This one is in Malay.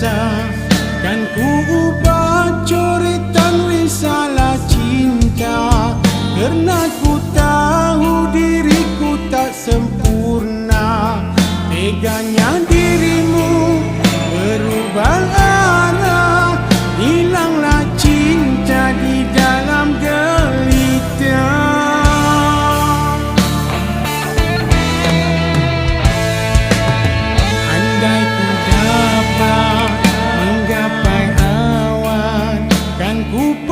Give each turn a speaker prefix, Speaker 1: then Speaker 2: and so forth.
Speaker 1: rasa kan ku ubah cerita risalah cinta. Kerana ku tahu diriku tak sempurna teganya dirimu who